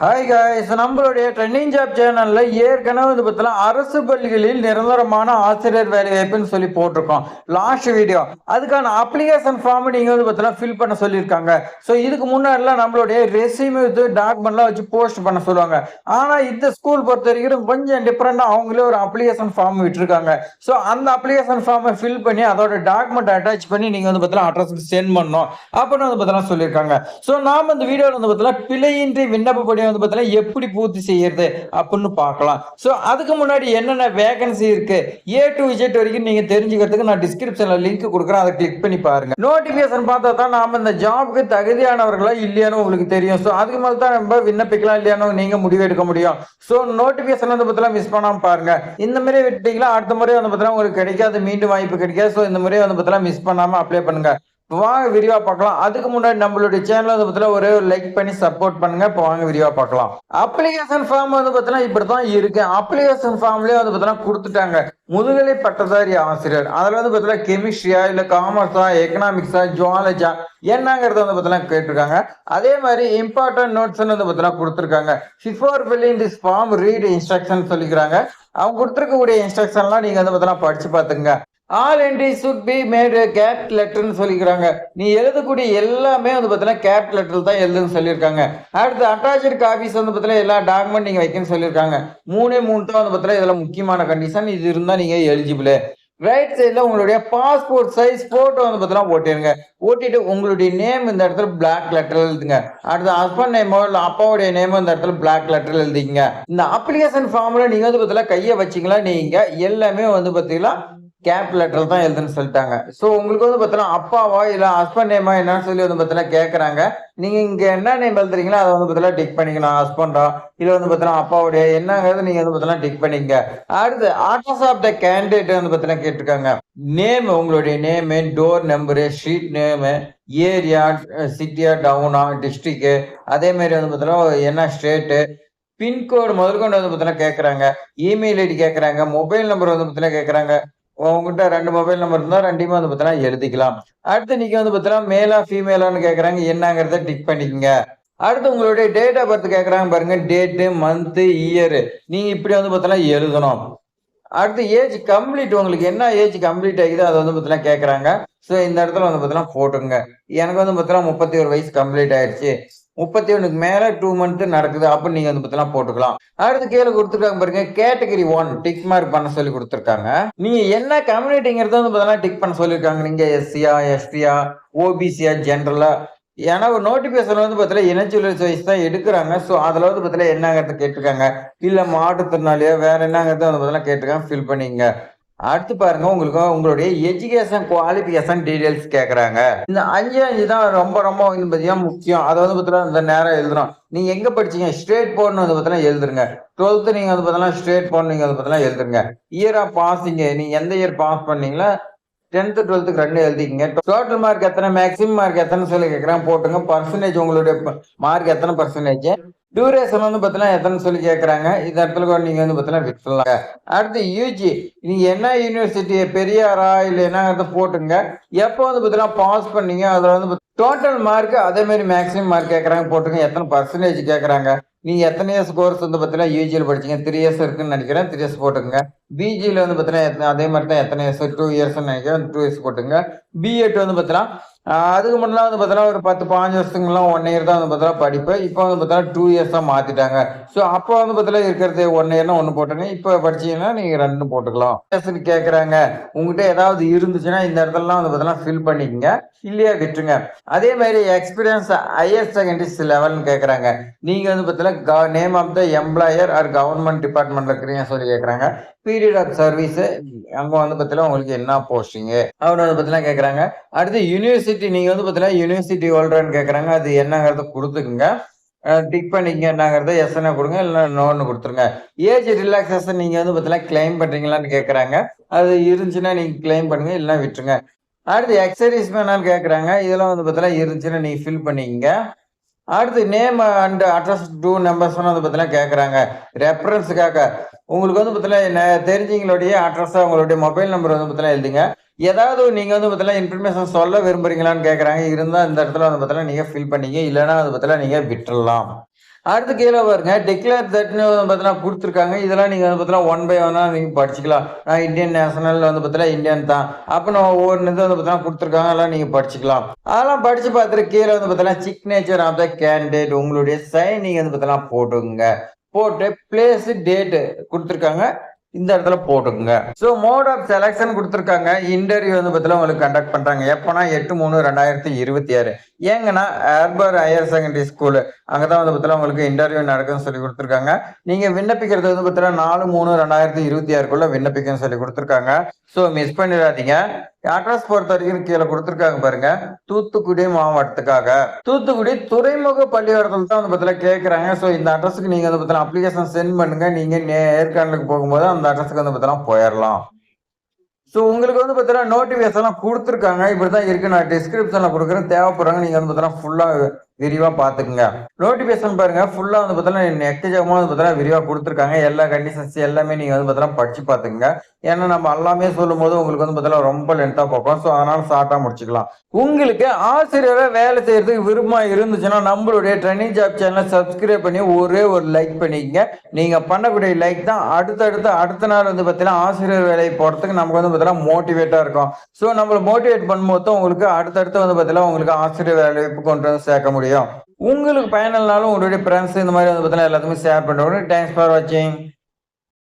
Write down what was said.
Hi guys நம்மளுடைய trending job சேனலில் ஏற்கனவே வந்து பார்த்தீங்கன்னா அரசு பள்ளிகளில் நிரந்தரமான ஆசிரியர் வேலை வாய்ப்புன்னு சொல்லி போட்டிருக்கோம். லாஸ்ட் வீடியோ அதுக்கான அப்ளிகேஷன் ஃபார்ம் நீங்கள் வந்து பார்த்தீங்கன்னா ஃபில் பண்ண சொல்லியிருக்காங்க. ஸோ இதுக்கு முன்னாடிலாம் நம்மளுடைய ரெசியூம் இது டாக்குமெண்ட்லாம் வச்சு போஸ்ட் பண்ண சொல்லுவாங்க. ஆனால் இந்த ஸ்கூல் பொறுத்த வரைக்கும் கொஞ்சம் டிஃப்ரெண்டாக அவங்களே ஒரு அப்ளிகேஷன் ஃபார்ம் விட்டுருக்காங்க. ஸோ அந்த அப்ளிகேஷன் ஃபார்மை ஃபில் பண்ணி அதோட டாக்குமெண்ட் அட்டாச் பண்ணி நீங்கள் வந்து பார்த்தீங்கன்னா அட்ரஸ் சென்ட் பண்ணணும். அப்படின்னு வந்து பார்த்தீங்கன்னா சொல்லியிருக்காங்க. ஸோ நாம் இந்த வீடியோவில் வந்து பார்த்தீங்கன்னா பிழையின்றி விண்ணப்பப்படி வந்து பார்த்தீங்கன்னா எப்படி பூர்த்தி செய்யறது அப்படின்னு பார்க்கலாம். ஸோ அதுக்கு முன்னாடி என்னென்ன வேகன்சி இருக்கு? ஏ டு விஜெட் வரைக்கும் நீங்க தெரிஞ்சுக்கிறதுக்கு நான் டிஸ்கிரிப்ஷன்ல லிங்க் கொடுக்குறேன். அதை கிளிக் பண்ணி பாருங்க. நோட்டிபிகேஷன் பார்த்தா தான் நாம இந்த ஜாப்க்கு தகுதியானவர்களா இல்லையானு உங்களுக்கு தெரியும். ஸோ அதுக்கு மேலே தான் நம்ம விண்ணப்பிக்கலாம் இல்லையானு நீங்க முடிவு எடுக்க முடியும். ஸோ நோட்டிபிகேஷன் வந்து பார்த்தீங்கன்னா மிஸ் பண்ணாம பாருங்க. இந்த மாதிரி விட்டீங்களா அடுத்த முறை வந்து பார்த்தீங்கன்னா உங்களுக்கு கிடைக்காது. மீண்டும் வாய்ப்பு கிடைக்காது. ஸோ இந்த முறை வந்து பார்த்தீங்கன்னா மிஸ் பண்ணாம அப்ளை பண்ணுங்க. வாங்க விரிவா பார்க்கலாம். அதுக்கு முன்னாடி நம்மளுடைய சேனல் வந்து பார்த்தீங்கன்னா ஒரே ஒரு லைக் பண்ணி சப்போர்ட் பண்ணுங்க. இப்போ வாங்க விரிவா பார்க்கலாம். அப்ளிகேஷன் ஃபார்ம் வந்து பார்த்தீங்கன்னா இப்படி தான் இருக்கு அப்ளிகேஷன் ஃபார்ம்லேயே வந்து பார்த்தீங்கன்னா கொடுத்துட்டாங்க. முதுகலை பட்டதாரி ஆசிரியர். அதில் வந்து பார்த்தீங்கன்னா கெமிஸ்ட்ரியா இல்லை காமர்ஸா எக்கனாமிக்ஸா ஜுவாலஜா என்னங்கிறத வந்து பார்த்தீங்கன்னா கேட்டிருக்காங்க. அதே மாதிரி இம்பார்ட்டன்ட் நோட்ஸ் வந்து பார்த்தீங்கன்னா கொடுத்துருக்காங்க. Before filling this form read instruction சொல்லிக்கிறாங்க. அவங்க கொடுத்துருக்கக்கூடிய இன்ஸ்ட்ரக்ஷன்லாம் நீங்கள் வந்து பார்த்தீங்கன்னா படிச்சு பார்த்துங்க all entry should be made cap லெட்டர்னு சொல்லிக்கிறாங்க. நீ எழுதக்கூடிய எல்லாமே வந்து பார்த்தீங்கன்னா கேப் லெட்டர் தான் எழுதுன்னு சொல்லியிருக்காங்க. அடுத்து அட்டாச்சு காப்பீஸ் வந்து பார்த்தீங்கன்னா எல்லா டாக்குமெண்ட் நீங்கள் வைக்கணும்னு சொல்லியிருக்காங்க. மூணே மூணு தான் வந்து பார்த்தீங்கன்னா இதில் முக்கியமான கண்டிஷன் இது இருந்தால் நீங்கள் எலிஜிபிள் ரைட் சைடில் உங்களுடைய பாஸ்போர்ட் சைஸ் ஃபோட்டோ வந்து பார்த்தீங்கன்னா ஓட்டிடுங்க ஓட்டிட்டு உங்களுடைய நேம் இந்த இடத்துல பிளாக் லெட்டர் எழுதுங்க. அடுத்து ஹஸ்பண்ட் நேமோ இல்லை அப்பாவுடைய நேமோ இந்த இடத்துல பிளாக் லெட்டர் எழுதிங்க இந்த அப்ளிகேஷன் ஃபார்மில் நீங்கள் வந்து பார்த்தீங்கன்னா கையை வச்சிங்களா நீங்கள் எல்லாமே வந்து பார்த்தீங்கன்னா கேப் லெட்டர் தான் எழுதுன்னு சொல்லிட்டாங்க. ஸோ உங்களுக்கு வந்து பார்த்தீங்கன்னா அப்பாவா இல்லை ஹஸ்பண்ட் நேமா என்னன்னு சொல்லி வந்து பார்த்தீங்கன்னா கேட்குறாங்க நீங்கள் இங்கே என்ன நேம் எழுதுறீங்களோ அதை வந்து பார்த்தீங்கன்னா டிக் பண்ணிக்கலாம் ஹஸ்பண்டா இல்லை வந்து பார்த்தீங்கன்னா அப்பாவுடைய என்னங்கிறது நீங்கள் வந்து பார்த்தீங்கன்னா டிக் பண்ணிங்க அடுத்து ஆட்டோஸ் ஆஃப் த கேண்டிடேட் வந்து பார்த்தீங்கன்னா கேட்டிருக்காங்க. நேம் உங்களுடைய name door number street name area சிட்டியா டவுனா டிஸ்ட்ரிக்டு அதே மாதிரி வந்து பார்த்தீங்கன்னா என்ன ஸ்டேட்டு பின்கோடு முதற்கொண்டு வந்து பார்த்தீங்கன்னா கேட்குறாங்க இமெயில் ஐடி கேட்குறாங்க மொபைல் நம்பர் வந்து பார்த்தீங்கன்னா கேட்குறாங்க உங்ககிட்ட ரெண்டு மொபைல் நம்பர் இருந்தால் ரெண்டையுமே வந்து பார்த்தீங்கன்னா எழுதிக்கலாம். அடுத்து நீங்கள் வந்து பார்த்தீங்கன்னா மேலா ஃபீமேலான்னு கேட்குறாங்க என்னங்கிறத டிக் பண்ணிக்கோங்க. அடுத்து உங்களுடைய டேட் ஆஃப் பர்த் கேட்குறாங்க பாருங்க. டேட்டு மந்த்து இயரு நீங்கள் இப்படி வந்து பார்த்தீங்கன்னா எழுதணும். அடுத்து ஏஜ் கம்ப்ளீட் உங்களுக்கு என்ன ஏஜ் கம்ப்ளீட் ஆகிதோ அதை வந்து பார்த்தீங்கன்னா கேட்குறாங்க ஸோ இந்த இடத்துல வந்து பார்த்தீங்கன்னா போட்டுங்க எனக்கு வந்து பார்த்தீங்கன்னா முப்பத்தி ஒரு வயசு கம்ப்ளீட் ஆயிடுச்சு. முப்பத்தி ஒன்றுக்கு மேலே டூ மந்த்து நடக்குது அப்போ நீங்கள் வந்து பற்றிலாம் போட்டுக்கலாம். அடுத்து கீழே கொடுத்துருக்காங்க பாருங்க கேட்டகரி ஒன் டிக் மார்க் பண்ண சொல்லி கொடுத்துருக்காங்க. நீங்கள் என்ன கம்யூனிட்டிங்கிறத வந்து பார்த்தீங்கன்னா டிக் பண்ண சொல்லியிருக்காங்க நீங்கள் எஸ்சியா எஸ்டியா ஓபிசியா ஜென்ரலா ஏன்னா ஒரு நோட்டிஃபிகேஷன் வந்து பார்த்தீங்கன்னா இனச்சுழல் சைஸ் தான் எடுக்கிறாங்க. ஸோ அதில் வந்து பார்த்தீங்கன்னா என்னங்கிறத கேட்டிருக்காங்க. இல்லை மாற்றுத்திறனாளியோ வேற என்னங்கிறத வந்து பார்த்தீங்கன்னா கேட்டிருக்காங்க. ஃபில் பண்ணிங்க அடுத்து பாருங்க உங்களுக்கு உங்களுடைய எஜுகேஷன் குவாலிஃபிகேஷன் டீடைல்ஸ் கேட்குறாங்க இந்த அஞ்சு அஞ்சு தான் ரொம்ப ரொம்ப வந்து பார்த்தீங்கன்னா முக்கியம். அதை வந்து பார்த்தீங்கன்னா இந்த நேரம் எழுதுறோம். நீங்க எங்க படிச்சீங்க? ஸ்ட்ரேட் போர்ட்னு வந்து பார்த்தீங்கன்னா எழுதுருங்க. டுவெல்த்து நீங்க வந்து பார்த்தீங்கன்னா ஸ்ட்ரேட் போர்ட் நீங்க வந்து பார்த்தீங்கன்னா எழுதுருங்க. இயர் ஆஃப் பாசிங்க நீங்க எந்த இயர் பாஸ் பண்ணீங்களா? டென்த்து டுவெல்த்துக்கு ரெண்டு எழுதிக்கிங்க. டோட்டல் மார்க் எத்தனை? மேக்ஸிமம் மார்க் எத்தனை சொல்லி கேட்குறேன் போட்டுங்க. பர்சன்டேஜ் உங்களுடைய மார்க் எத்தனை பர்சன்டேஜ் டியூரேஷன் வந்து பார்த்தீங்கன்னா எத்தனை சொல்லி கேட்குறாங்க இந்த இடத்துல கூட நீங்கள் வந்து பார்த்தீங்கன்னா விட்டுலாம் அடுத்து யூஜி நீங்கள் என்ன யூனிவர்சிட்டி பெரியாரா இல்லை என்னங்கிறத போட்டுங்க. எப்போ வந்து பார்த்தீங்கன்னா பாஸ் பண்ணீங்க? அதில் வந்து டோட்டல் மார்க் அதே மாதிரி மேக்ஸிமம் மார்க் கேட்குறாங்க போட்டுங்க. எத்தனை பர்சன்டேஜ் கேட்குறாங்க நீங்கள் எத்தனை இயர்ஸ் கோர்ஸ் வந்து பார்த்தீங்கன்னா யூஜியில் படிச்சீங்க. த்ரீ இயர்ஸ் இருக்குன்னு நினைக்கிறேன். த்ரீ இயர்ஸ் போட்டுங்க பிஜியில் வந்து பார்த்தீங்கன்னா அதே மாதிரி தான் எத்தனை இயர்ஸ் டூ இயர்ஸ்னு நினைக்கிறேன். டூ இயர்ஸ் போட்டுங்க பிஎட் வந்து பார்த்தீங்கன்னா அதுக்கு முன்னெல்லாம் வந்து பார்த்தீங்கன்னா ஒரு பத்து பாஞ்சு வருஷத்துக்குலாம் ஒன் இயர் தான் வந்து பார்த்தீங்கன்னா படிப்பேன் இப்போ வந்து பார்த்தீங்கன்னா டூ இயர்ஸ் தான் மாற்றிட்டாங்க ஸோ அப்போ வந்து பார்த்தீங்கன்னா இருக்கிறது ஒன் இயர்னா ஒன்று போட்டுங்க இப்போ படிச்சீங்கன்னா நீங்கள் ரெண்டு போட்டுக்கலாம். டெஸ்ட் கேட்குறாங்க உங்ககிட்ட ஏதாவது இருந்துச்சுன்னா இந்த இடத்துலலாம் வந்து பார்த்தீங்கன்னா ஃபில் பண்ணிக்கங்க. இல்லையா விட்டுருங்க. அதே மாதிரி எக்ஸ்பீரியன்ஸ் ஹையர் செகண்டரிஸ் லெவல்னு கேட்குறாங்க நீங்கள் வந்து பார்த்தீங்கன்னா name of the employer or government டிபார்ட்மெண்ட்ல இருக்கிறீங்க சொல்லி கேட்குறாங்க பீரியட் ஆஃப் சர்வீஸ் அங்கே வந்து பார்த்தீங்கன்னா உங்களுக்கு என்ன போஸ்டிங்கு அவர் வந்து பார்த்தீங்கன்னா கேட்குறாங்க அடுத்து யூனிவர்சிட்டி நீங்கள் வந்து பார்த்தீங்கன்னா யூனிவர்சிட்டி ஹோல்டர்னு கேட்குறாங்க அது என்னங்கிறத கொடுத்துக்குங்க. டிக் பண்ணிக்கங்க. என்னங்கிறத எஸ்என்ஏ கொடுங்க இல்லை நோன்னு கொடுத்துருங்க. ஏஜ் ரிலாக்ஸேஷன் நீங்கள் வந்து பார்த்தீங்கன்னா கிளைம் பண்ணுறீங்களான்னு கேட்குறாங்க அது இருந்துச்சுன்னா நீங்கள் கிளைம் பண்ணுங்க இல்லைன்னா விட்டுருங்க. அடுத்து எக்ஸசைஸ் வேணான்னு கேட்குறாங்க இதெல்லாம் வந்து பார்த்தீங்கன்னா இருந்துச்சுன்னா நீங்கள் ஃபில் பண்ணிக்கங்க. அடுத்து name and address two numbers வந்து பார்த்தீங்கன்னா கேட்குறாங்க ரெஃபரன்ஸுக்காக உங்களுக்கு வந்து பார்த்தீங்கன்னா தெரிஞ்சவங்களுடைய அட்ரஸாக உங்களுடைய மொபைல் நம்பர் வந்து பார்த்தீங்கன்னா எழுதுங்க. ஏதாவது நீங்கள் வந்து பார்த்தீங்கன்னா இன்ஃபர்மேஷன் சொல்ல விரும்புறீங்களான்னு கேட்குறாங்க இருந்தால் இந்த இடத்துல வந்து பார்த்தீங்கன்னா நீங்கள் ஃபில் பண்ணீங்க. இல்லைன்னா வந்து பார்த்தீங்கன்னா நீங்கள் விட்டுறலாம். அடுத்து கீழே பாருங்க டிக்ளேர் தட்னு வந்து பார்த்தீங்கன்னா கொடுத்துருக்காங்க. இதெல்லாம் நீங்கள் வந்து பார்த்தீங்கன்னா ஒன் பை ஒன்னாக நீங்கள் படிச்சுக்கலாம். நான் இந்தியன் நேஷனல் வந்து பார்த்தீங்கன்னா இந்தியன் தான். அப்போ நான் ஒவ்வொரு இது வந்து பார்த்தீங்கன்னா கொடுத்துருக்காங்க அதெல்லாம் நீங்கள் படிச்சுக்கலாம். அதெல்லாம் படித்து பார்த்துட்டு கீழே வந்து பார்த்தீங்கன்னா சிக்னேச்சர் ஆஃப் த கேண்டிடேட் உங்களுடைய சைன் நீங்கள் வந்து பார்த்தீங்கன்னா போட்டுங்க போட்டு பிளேஸ் டேட்டு கொடுத்துருக்காங்க. இந்த இடத்துல போட்டுக்கோங்க. ஸோ மோட் ஆஃப் செலெக்ஷன் கொடுத்துருக்காங்க. இன்டர்வியூ வந்து பார்த்தீங்கன்னா உங்களுக்கு கண்டக்ட் பண்ணுறாங்க எப்போனா எட்டு மூணு ரெண்டாயிரத்தி இருபத்தி ஆறு. ஏங்கன்னா ஹர்பர் ஹையர் செகண்டரி ஸ்கூலு அங்கே தான் வந்து பார்த்தீங்கன்னா உங்களுக்கு இன்டர்வியூ நடக்குன்னு சொல்லி கொடுத்துருக்காங்க. நீங்கள் விண்ணப்பிக்கிறது வந்து பார்த்தீங்கன்னா நாலு மூணு ரெண்டாயிரத்தி இருபத்தி ஆறுக்குள்ள விண்ணப்பிக்கன்னு சொல்லி கொடுத்துருக்காங்க. ஸோ மிஸ் பண்ணிடாதீங்க. அட்ரஸ் பொறுத்த வரைக்கும் கீழே கொடுத்துருக்காங்க பாருங்க. தூத்துக்குடி மாவட்டத்துக்காக. தூத்துக்குடி துறைமுக பள்ளிக்கூடத்தில் தான் வந்து பத்தில கேட்குறாங்க ஸோ இந்த அட்ரஸுக்கு நீங்கள் வந்து பார்த்தீங்கன்னா அப்ளிகேஷன் சென்ட் பண்ணுங்க. நீங்கள் நேர்காணலுக்கு போகும்போது அந்த அட்ரஸுக்கு வந்து பார்த்தீங்கன்னா போயிடலாம் ஸோ உங்களுக்கு வந்து பார்த்தீங்கன்னா நோட்டிஃபிகேஷன்லாம் கொடுத்துருக்காங்க. இப்படி தான் இருக்கு. நான் டிஸ்கிரிப்ஷனில் கொடுக்குறேன். தேவைப்படுறாங்க நீங்கள் வந்து பார்த்தீங்கன்னா ஃபுல்லாக விரிவாக பார்த்துக்குங்க நோட்டிஃபிகேஷன் பாருங்க ஃபுல்லாக வந்து பார்த்தீங்கன்னா எக்கச்சக்கமாக வந்து பார்த்தீங்கன்னா விரிவாக கொடுத்துருக்காங்க. எல்லா கண்டிஷன்ஸ் எல்லாமே நீங்கள் வந்து பார்த்தீங்கன்னா படிச்சு பார்த்துக்குங்க ஏன்னா நம்ம எல்லாமே சொல்லும் போது உங்களுக்கு வந்து பார்த்தீங்கன்னா ரொம்ப லென்த்தாக பார்ப்போம். ஸோ அதனால ஷார்ட்டாக முடிச்சுக்கலாம். உங்களுக்கு ஆசிரியராக வேலை செய்யறதுக்கு விருப்பமாக இருந்துச்சுன்னா நம்மளுடைய ட்ரெயினிங் ஜாப் சேனலை சப்ஸ்கிரைப் பண்ணி ஒரே ஒரு லைக் பண்ணிக்கங்க. நீங்கள் பண்ணக்கூடிய லைக் தான் அடுத்தடுத்து அடுத்த நாள் வந்து பார்த்தீங்கன்னா ஆசிரியர் வேலையை போகிறதுக்கு நமக்கு வந்து பார்த்தீங்கன்னா மோட்டிவேட்டாக இருக்கும். ஸோ நம்மளை மோட்டிவேட் பண்ணும்போது உங்களுக்கு அடுத்தடுத்து வந்து பார்த்தீங்கன்னா உங்களுக்கு ஆசிரியர் வேலைக்கு கொண்டு வந்து சேர்க்க முடியும். உங்களுக்கு பயனில்னாலும் உங்களுடைய ஃப்ரெண்ட்ஸ் இந்த மாதிரி வந்து பார்த்தீங்கன்னா எல்லாத்துக்குமே ஷேர் பண்ணுறோம் தேங்க்ஸ் ஃபார் வாட்சிங்